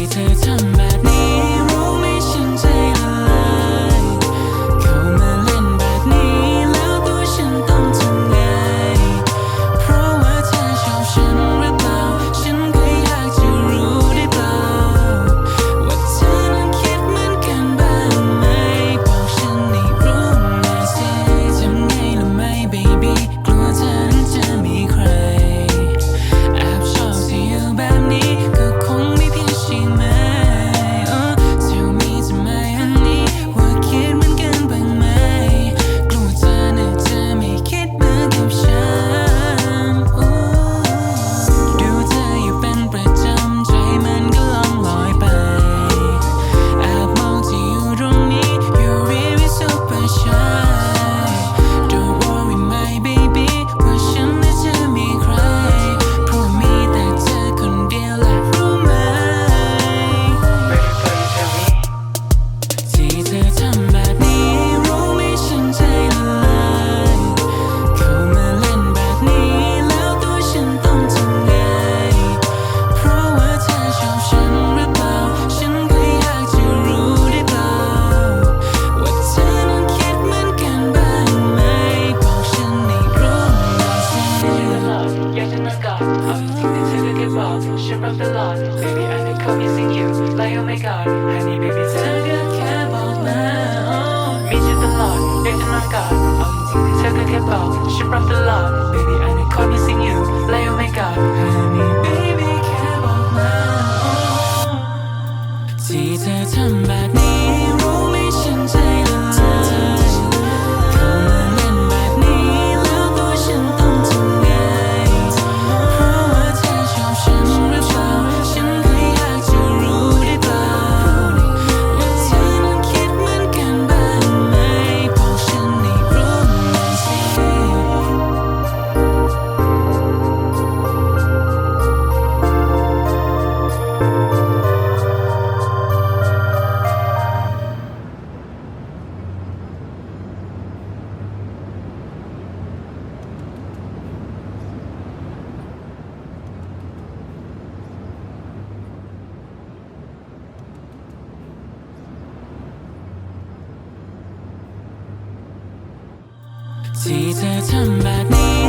ที่เธอทำแบบนี้ baby, I need come missing you. Like, oh my god, honey, baby, 잠깐 해봐, 나. 미치던 love, 내 안아가. 어딘지 잠깐 해봐, she brought the love, baby, I need come missing you. Like, oh my god, honey, baby, 해봐, 나. 이제 잠만 ที่เธอทำแบบนี้